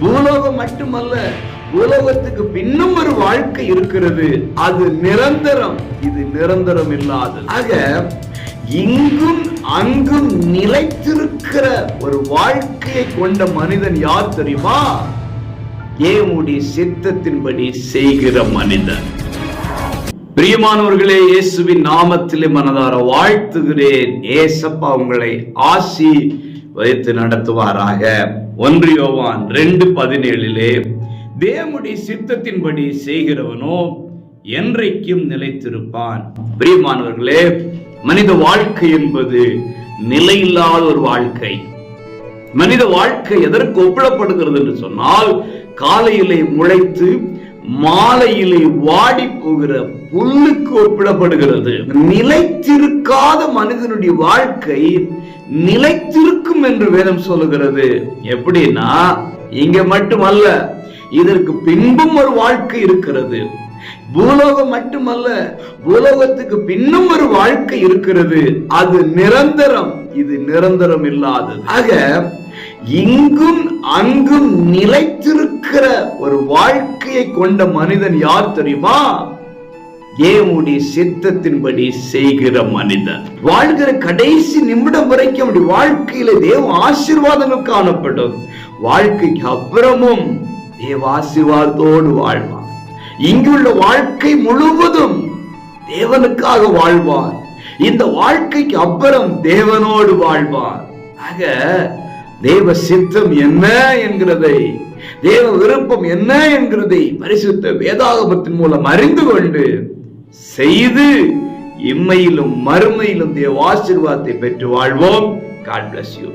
பூலோகம் மட்டுமல்ல உலகத்துக்கு பின்னும் ஒரு வாழ்க்கை இருக்கிறது. அது நிரந்தரம். இது நிரந்தரம் இல்லாது ஆக இங்கும் அங்கும் நிலைத்திருக்கிற ஒரு வாழ்க்கையை கொண்ட மனிதன் யார் தெரியுமா? ஏமுடி சித்தத்தின்படி செய்கிற மனிதன். பிரியமானவர்களே இயேசுவின் நாமத்திலே மனதார வாழ்த்துகிறேன். ஏசப்பா உங்களை ஆசி வைத்து நடத்துவாராக. ஒன்று யோவான் ரெண்டு பதினேழிலே தேவனுடைய சித்தத்தின்படி செய்கிறவனோ என்றைக்கும் நிலைத்திருப்பான். பிரியமானவர்களே மனித வாழ்க்கை என்பது நிலையில்லாத ஒரு வாழ்க்கை. மனித வாழ்க்கை எதற்கு ஒப்பிடப்படுகிறது என்று சொன்னால் காலையிலே முளைத்து மாலையிலே வாடி போகிற புல்லுக்கு ஒப்பிடப்படுகிறது. நிலைத்திருக்காத மனிதனுடைய வாழ்க்கை நிலைத்திருக்கும் என்று வேதம் சொல்லுகிறது. எப்படின்னா இங்க மட்டுமல்ல இதற்கு பின்பும் ஒரு வாழ்க்கை இருக்கிறது. பூலோகம் மட்டுமல்ல பூலோகத்துக்கு பின்னும் ஒரு வாழ்க்கை இருக்கிறது. அது நிரந்தரம். இது நிரந்தரம் இல்லாதது. ஆக இங்கும் அங்கும் நிலைத்திருக்கிற வாழ்க்கையை கொண்ட மனிதன் யார் தெரியுமா? தேவனுடைய சித்தத்தின்படி செய்கிற மனிதன். வாழ்கிற கடைசி நிமிடம் வரைக்கும் அப்படி வாழ்க்கையில தேவ ஆசீர்வாதங்கள் காணப்படும். வாழ்க்கைக்கு அப்புறமும் தேவ ஆசீர்வாதத்தோடு வாழ்வான் இங்குள்ள வாழ்க்கை முழுவதும் தேவனுக்காக வாழ்வார். இந்த வாழ்க்கைக்கு அப்புறம் தேவனோடு வாழ்வார். ஆக தேவ சித்தம் என்ன என்கிறதை தேவ விருப்பம் என்ன என்கிறதை பரிசுத்த வேதாகமத்தின் மூலம் அறிந்து கொண்டு செய்து இம்மையிலும் மறுமையிலும் தேவ ஆசீர்வாதத்தை பெற்று வாழ்வோம். God bless you